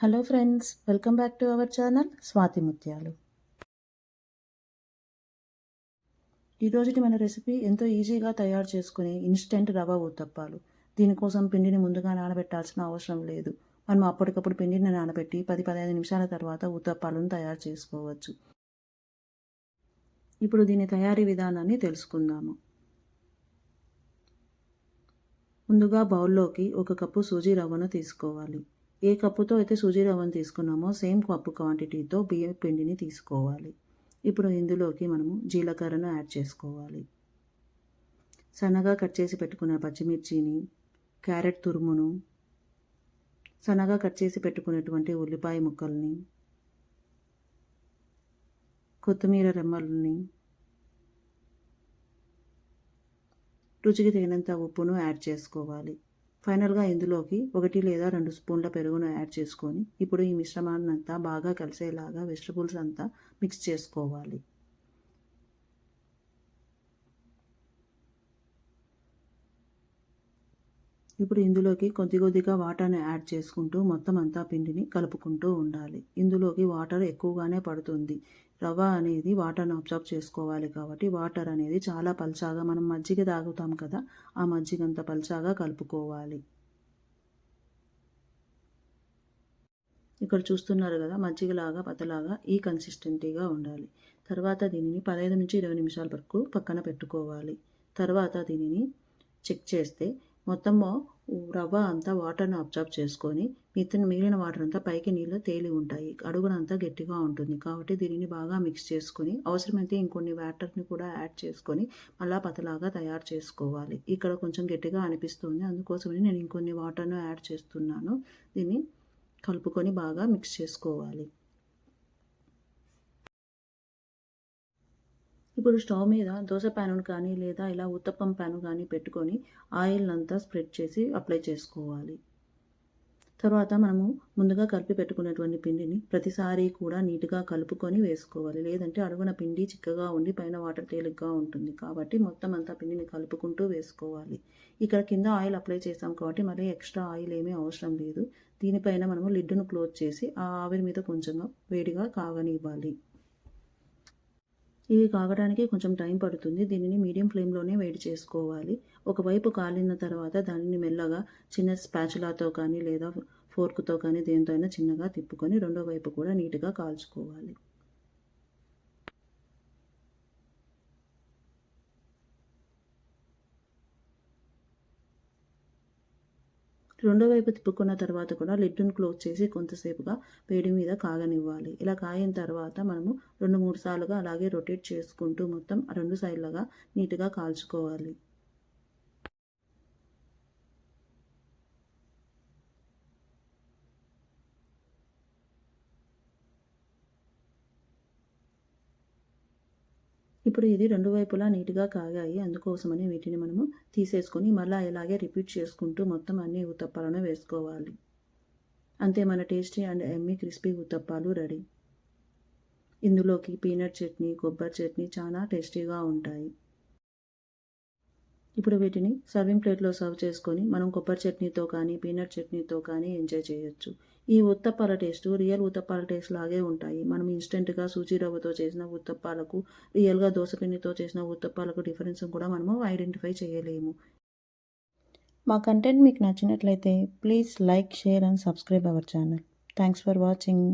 Hello friends welcome back to our channel Swathi Mutyalu ఈరోజుటి మన recipe ఎంతో ఈజీగా తయారు చేసుకునే ఇన్స్టెంట్ రవ్వ ఉత్తప్పాలు. దీనికోసం పిండిని ముందుగా నానబెట్టాల్సిన అవసరం లేదు. మనం అప్పటికప్పుడు పిండిని నానబెట్టి పది పదిహేను నిమిషాల తర్వాత ఉత్తప్పాలను తయారు చేసుకోవచ్చు. ఇప్పుడు దీని తయారీ విధానాన్ని తెలుసుకుందాము. ముందుగా బౌల్లోకి ఒక కప్పు సూజీ రవ్వను తీసుకోవాలి. ఏ కప్పుతో అయితే సూజీ రవ్వను తీసుకున్నామో సేమ్ కప్పు క్వాంటిటీతో బియ్యం పిండిని తీసుకోవాలి. ఇప్పుడు ఇందులోకి మనము జీలకర్రను యాడ్ చేసుకోవాలి. సన్నగా కట్ చేసి పెట్టుకున్న పచ్చిమిర్చిని క్యారెట్ తురుమును సన్నగా కట్ చేసి పెట్టుకున్నటువంటి ఉల్లిపాయ ముక్కల్ని కొత్తిమీర రెమ్మల్ని రుచికి తగినంత ఉప్పును యాడ్ చేసుకోవాలి. ఫైనల్గా ఇందులోకి ఒకటి లేదా రెండు స్పూన్ల పెరుగును యాడ్ చేసుకొని ఇప్పుడు ఈ మిశ్రమాన్నంతా బాగా కలిసేలాగా వెజిటబుల్స్ అంతా మిక్స్ చేసుకోవాలి. ఇప్పుడు ఇందులోకి కొద్ది కొద్దిగా వాటర్ని యాడ్ చేసుకుంటూ మొత్తం అంతా పిండిని కలుపుకుంటూ ఉండాలి. ఇందులోకి వాటర్ ఎక్కువగానే పడుతుంది. రవ్వ అనేది వాటర్ని అబ్జర్వ్ చేసుకోవాలి కాబట్టి వాటర్ అనేది చాలా పల్చాగా మనం మజ్జిగ తాగుతాం కదా ఆ మజ్జిగ అంత పల్చాగా కలుపుకోవాలి. ఇక్కడ చూస్తున్నారు కదా మజ్జిగలాగా పతలాగా ఈ కన్సిస్టెంటీగా ఉండాలి. తర్వాత దీనిని పదహైదు నుంచి ఇరవై నిమిషాల వరకు పక్కన పెట్టుకోవాలి. తర్వాత దీనిని చెక్ చేస్తే మొత్తము రవ్వ అంతా వాటర్ని అబ్జర్వ్ చేసుకొని మిగతా మిగిలిన వాటర్ అంతా పైకి నీళ్ళు తేలి ఉంటాయి. అడుగునంతా గట్టిగా ఉంటుంది. కాబట్టి దీనిని బాగా మిక్స్ చేసుకొని అవసరమైతే ఇంకొన్ని వాటర్ని కూడా యాడ్ చేసుకొని మళ్ళా పతలాగా తయారు చేసుకోవాలి. ఇక్కడ కొంచెం గట్టిగా అనిపిస్తుంది. అందుకోసమని నేను ఇంకొన్ని వాటర్ను యాడ్ చేస్తున్నాను. దీన్ని కలుపుకొని బాగా మిక్స్ చేసుకోవాలి. ఇప్పుడు స్టవ్ మీద దోశ ప్యాను కానీ లేదా ఇలా ఉత్తప్పం ప్యాను కానీ పెట్టుకొని ఆయిల్ అంతా స్ప్రెడ్ చేసి అప్లై చేసుకోవాలి. తర్వాత మనము ముందుగా కలిపి పెట్టుకున్నటువంటి పిండిని ప్రతిసారి కూడా నీట్గా కలుపుకొని వేసుకోవాలి. లేదంటే అడుగున పిండి చిక్కగా ఉండి పైన వాటర్ తేలిగ్గా ఉంటుంది. కాబట్టి మొత్తం అంతా పిండిని కలుపుకుంటూ వేసుకోవాలి. ఇక్కడ కింద ఆయిల్ అప్లై చేసాం కాబట్టి మళ్ళీ ఎక్స్ట్రా ఆయిల్ ఏమీ అవసరం లేదు. దీనిపైన మనము లిడ్డును క్లోజ్ చేసి ఆ ఆవిరి మీద కొంచెం వేడిగా కాగనివ్వాలి. ఇవి కాగడానికి కొంచెం టైం పడుతుంది. దీనిని మీడియం ఫ్లేమ్లోనే వేడి చేసుకోవాలి. ఒకవైపు కాలిన తర్వాత దానిని మెల్లగా చిన్న స్పాచులాతో కానీ లేదా ఫోర్క్తో కానీ దేనితో అయినా చిన్నగా తిప్పుకొని రెండో వైపు కూడా నీట్గా కాల్చుకోవాలి. రెండో వైపు తిప్పుకున్న తర్వాత కూడా లిడ్డును క్లోజ్ చేసి కొంతసేపుగా వేడి మీద కాగనివ్వాలి. ఇలా కాగిన తర్వాత మనము రెండు మూడు సార్లుగా అలాగే రొటేట్ చేసుకుంటూ మొత్తం రెండు సైడ్లుగా నీట్గా కాల్చుకోవాలి. ఇప్పుడు ఇది రెండు వైపులా నీట్గా కాగాయి. అందుకోసమని వీటిని మనము తీసేసుకొని మళ్ళీ ఇలాగే రిపీట్ చేసుకుంటూ మొత్తం అన్ని ఉత్తప్పాలను వేసుకోవాలి. అంతే మన టేస్టీ అండ్ ఎమ్మి క్రిస్పీ ఉత్తప్పాలు రెడీ. ఇందులోకి పీనట్ చట్నీ కొబ్బరి చట్నీ చాలా టేస్టీగా ఉంటాయి. ఇప్పుడు వీటిని సర్వింగ్ ప్లేట్లో సర్వ్ చేసుకొని మనం కొబ్బరి చట్నీతో కానీ పీనట్ చట్నీతో కానీ ఎంజాయ్ చేయొచ్చు. ఈ ఉత్తప్పాల టేస్ట్ రియల్ ఉత్తప్పాల టేస్ట్ లాగే ఉంటాయి. మనం ఇన్స్టెంట్గా సూజీ రవ్వతో చేసిన ఉత్తప్పాలకు రియల్గా దోసపిండితో చేసిన ఉత్తప్పాలకు డిఫరెన్స్ కూడా మనము ఐడెంటిఫై చేయలేము. మా కంటెంట్ మీకు నచ్చినట్లయితే please like share and subscribe our channel. Thanks for watching.